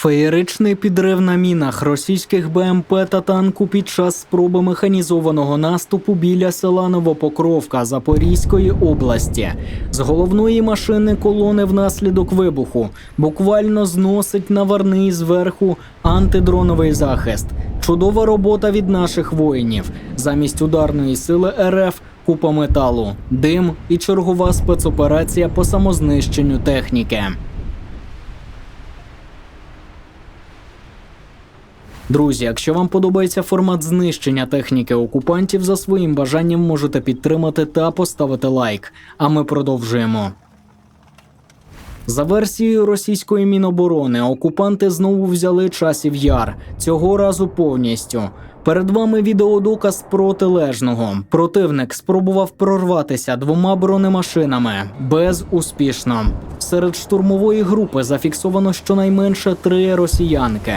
Феєричний підрив на мінах російських БМП та танку під час спроби механізованого наступу біля села Новопокровка Запорізької області. З головної машини колони внаслідок вибуху буквально зносить наварний зверху антидроновий захист. Чудова робота від наших воїнів. Замість ударної сили РФ купа металу, дим і чергова спецоперація по самознищенню техніки. Друзі, якщо вам подобається формат знищення техніки окупантів, за своїм бажанням можете підтримати та поставити лайк. А ми продовжуємо. За версією російської міноборони, окупанти знову взяли часів яр цього разу повністю. Перед вами відеодоказ протилежного. Противник спробував прорватися двома бронемашинами безуспішно. Серед штурмової групи зафіксовано щонайменше три росіянки.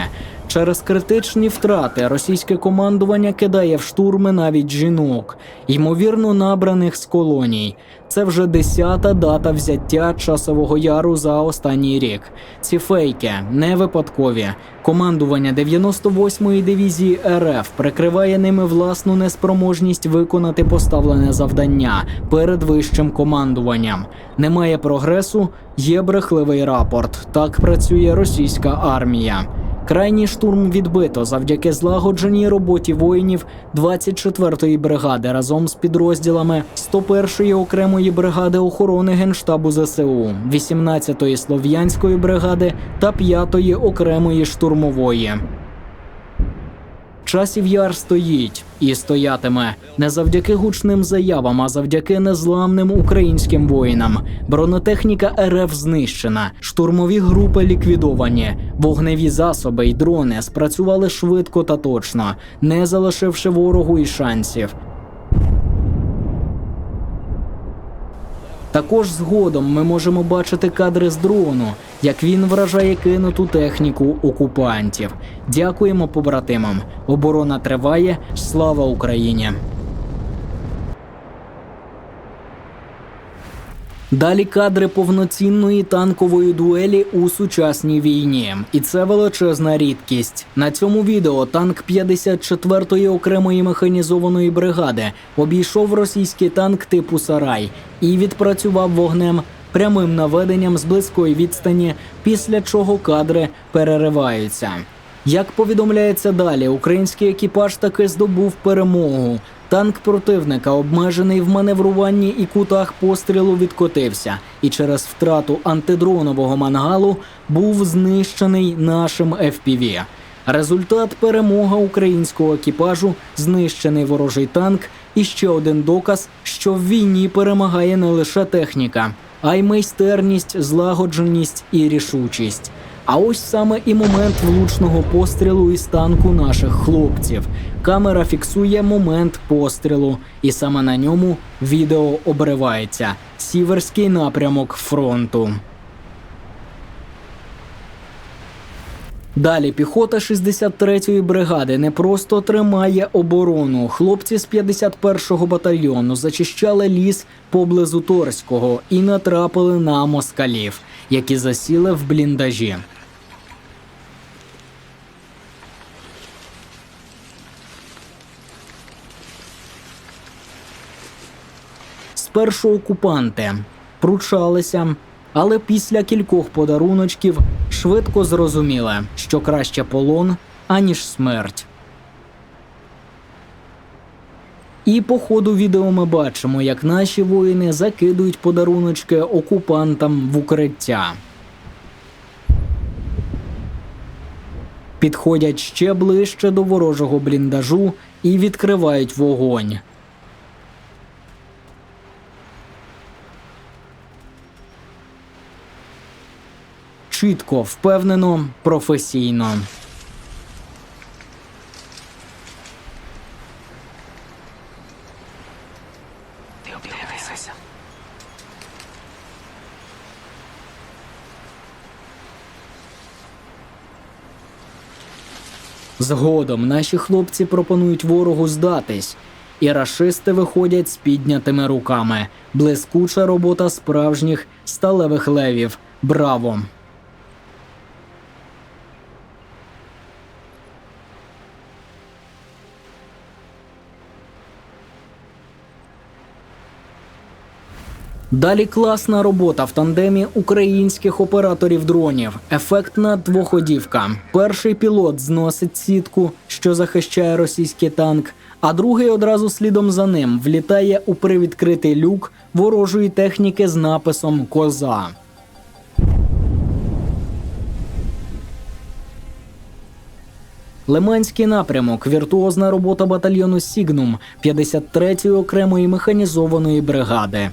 Через критичні втрати російське командування кидає в штурми навіть жінок, ймовірно набраних з колоній. Це вже десята дата взяття часового яру за останній рік. Ці фейки не випадкові. Командування 98-ї дивізії РФ прикриває ними власну неспроможність виконати поставлене завдання перед вищим командуванням. Немає прогресу, є брехливий рапорт. Так працює російська армія. Крайній штурм відбито завдяки злагодженій роботі воїнів 24-ї бригади разом з підрозділами 101-ї окремої бригади охорони генштабу ЗСУ, 18-ї слов'янської бригади та 5-ї окремої штурмової. Часів яр стоїть і стоятиме не завдяки гучним заявам, а завдяки незламним українським воїнам. Бронетехніка РФ знищена, штурмові групи ліквідовані, вогневі засоби й дрони спрацювали швидко та точно, не залишивши ворогу і шансів. Також згодом ми можемо бачити кадри з дрону, як він вражає кинуту техніку окупантів. Дякуємо побратимам. Оборона триває. Слава Україні! Далі кадри повноцінної танкової дуелі у сучасній війні, і це величезна рідкість. На цьому відео танк 54-ї окремої механізованої бригади обійшов російський танк типу Сарай і відпрацював вогнем прямим наведенням з близької відстані, після чого кадри перериваються. Як повідомляється далі, український екіпаж таки здобув перемогу. Танк противника, обмежений в маневруванні і кутах пострілу, відкотився, і через втрату антидронового мангалу був знищений нашим FPV. Результат перемога українського екіпажу, знищений ворожий танк, і ще один доказ, що в війні перемагає не лише техніка, а й майстерність, злагодженість і рішучість. А ось саме і момент влучного пострілу із танку наших хлопців. Камера фіксує момент пострілу, і саме на ньому відео обривається. Сіверський напрямок фронту. Далі піхота 63-ї бригади не просто тримає оборону. Хлопці з 51-го батальйону зачищали ліс поблизу Торського і натрапили на москалів, які засіли в бліндажі. Спершу окупанти пручалися, але після кількох подаруночків швидко зрозуміли, що краще полон, аніж смерть. І по ходу відео ми бачимо, як наші воїни закидують подаруночки окупантам в укриття. Підходять ще ближче до ворожого бліндажу і відкривають вогонь. Чітко, впевнено, професійно. Згодом наші хлопці пропонують ворогу здатись, і рашисти виходять з піднятими руками. Блискуча робота справжніх сталевих левів. Браво! Далі класна робота в тандемі українських операторів дронів. Ефектна двоходівка. Перший пілот зносить сітку, що захищає російський танк, а другий одразу слідом за ним влітає у привідкритий люк ворожої техніки з написом Коза. Лиманський напрямок, віртуозна робота батальйону Сігнум 53-ї окремої механізованої бригади.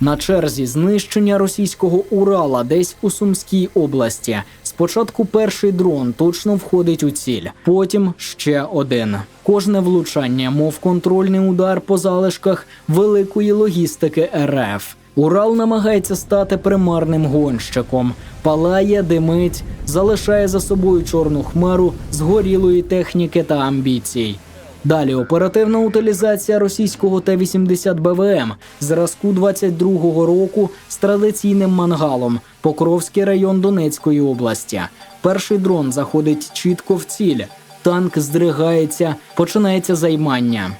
На черзі знищення російського Урала десь у Сумській області. Спочатку перший дрон точно входить у ціль, потім ще один. Кожне влучання, мов контрольний удар по залишках великої логістики РФ. Урал намагається стати примарним гонщиком, палає, димить, залишає за собою чорну хмару згорілої техніки та амбіцій. Далі оперативна утилізація російського Т-80 БВМ зразку 22-го року з традиційним мангалом Покровський район Донецької області. Перший дрон заходить чітко в ціль. Танк здригається, починається займання.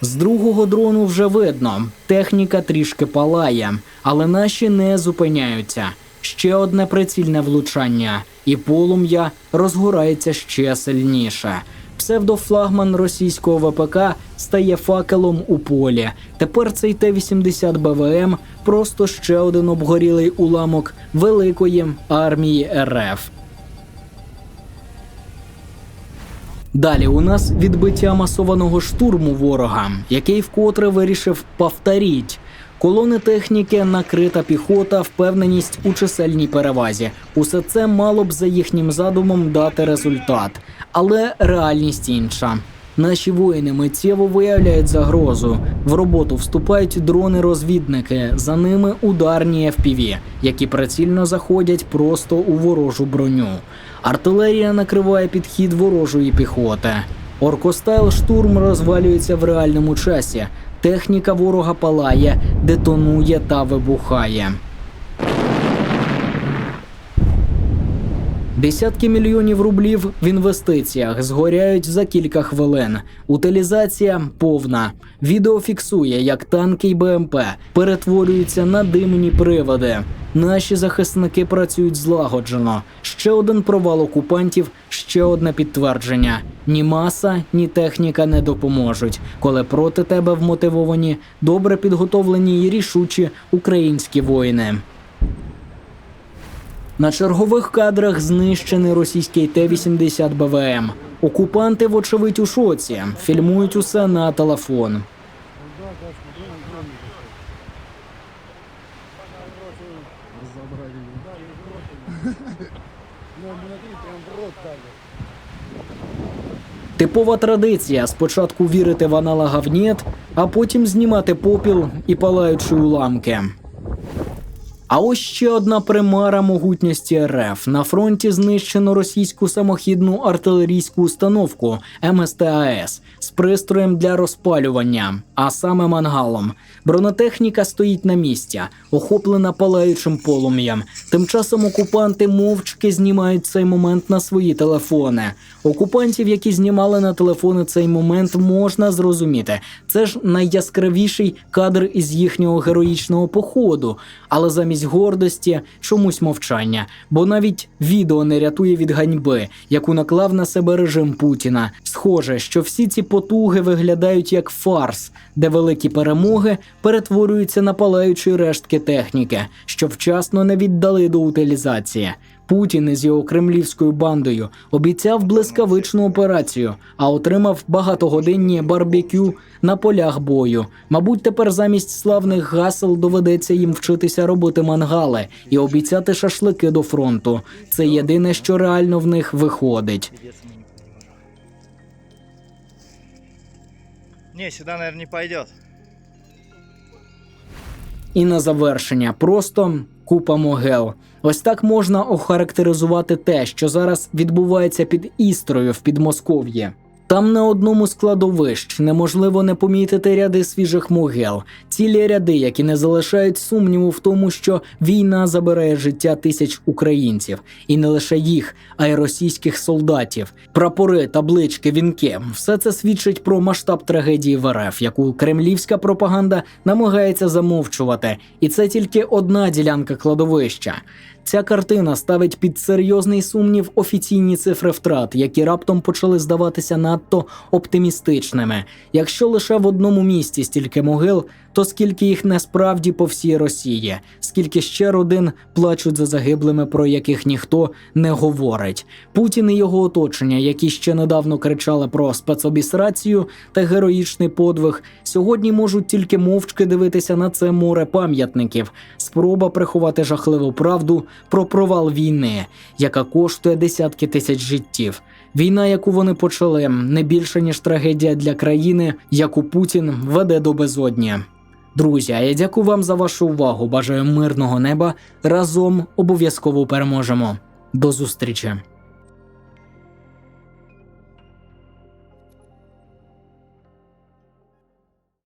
З другого дрону вже видно, техніка трішки палає, але наші не зупиняються. Ще одне прицільне влучання, і полум'я розгорається ще сильніше. Псевдофлагман російського ВПК стає факелом у полі. Тепер цей Т-80 БВМ просто ще один обгорілий уламок великої армії РФ. Далі у нас відбиття масованого штурму ворога, який вкотре вирішив повторіть. Колони техніки, накрита піхота, впевненість у чисельній перевазі. Усе це мало б за їхнім задумом дати результат, але реальність інша. Наші воїни миттєво виявляють загрозу. В роботу вступають дрони-розвідники, за ними ударні FPV, які прицільно заходять просто у ворожу броню. Артилерія накриває підхід ворожої піхоти. Оркостайл штурм розвалюється в реальному часі. Техніка ворога палає, детонує та вибухає. Десятки мільйонів рублів в інвестиціях згоряють за кілька хвилин. Утилізація повна. Відео фіксує, як танки й БМП перетворюються на димні приводи. Наші захисники працюють злагоджено. Ще один провал окупантів, ще одне підтвердження: ні маса, ні техніка не допоможуть, коли проти тебе вмотивовані, добре підготовлені і рішучі українські воїни. На чергових кадрах знищений російський Т-80 БВМ. Окупанти, вочевидь, у шоці, фільмують усе на телефон. Типова традиція спочатку вірити в аналога а потім знімати попіл і палаючі уламки. А ось ще одна примара могутності РФ. На фронті знищено російську самохідну артилерійську установку МСТАС з пристроєм для розпалювання, а саме мангалом. Бронетехніка стоїть на місці, охоплена палаючим полум'ям. Тим часом окупанти мовчки знімають цей момент на свої телефони. Окупантів, які знімали на телефони цей момент, можна зрозуміти. Це ж найяскравіший кадр із їхнього героїчного походу. Але замість гордості чомусь мовчання, бо навіть відео не рятує від ганьби, яку наклав на себе режим Путіна. Схоже, що всі ці потуги виглядають як фарс, де великі перемоги перетворюються на палаючі рештки техніки, що вчасно не віддали до утилізації. Путін із його кремлівською бандою обіцяв блискавичну операцію, а отримав багатогодинні барбекю на полях бою. Мабуть, тепер замість славних гасел доведеться їм вчитися робити мангали і обіцяти шашлики до фронту. Це єдине, що реально в них виходить. Не, сюда, наверное, не пойдет. І на завершення просто купа могил. Ось так можна охарактеризувати те, що зараз відбувається під Істрою в Підмосков'ї. Там на одному з кладовищ неможливо не помітити ряди свіжих могил, цілі ряди, які не залишають сумніву в тому, що війна забирає життя тисяч українців, і не лише їх, а й російських солдатів. Прапори, таблички, вінки все це свідчить про масштаб трагедії в РФ, яку кремлівська пропаганда намагається замовчувати. І це тільки одна ділянка кладовища. Ця картина ставить під серйозний сумнів офіційні цифри втрат, які раптом почали здаватися надто оптимістичними. Якщо лише в одному місті стільки могил, то скільки їх насправді по всій Росії, скільки ще родин плачуть за загиблими, про яких ніхто не говорить. Путін і його оточення, які ще недавно кричали про спецобісрацію та героїчний подвиг, сьогодні можуть тільки мовчки дивитися на це море пам'ятників, спроба приховати жахливу правду про провал війни, яка коштує десятки тисяч життів. Війна, яку вони почали, не більше ніж трагедія для країни, яку Путін веде до безодні. Друзі, а я дякую вам за вашу увагу. Бажаю мирного неба. Разом обов'язково переможемо. До зустрічі!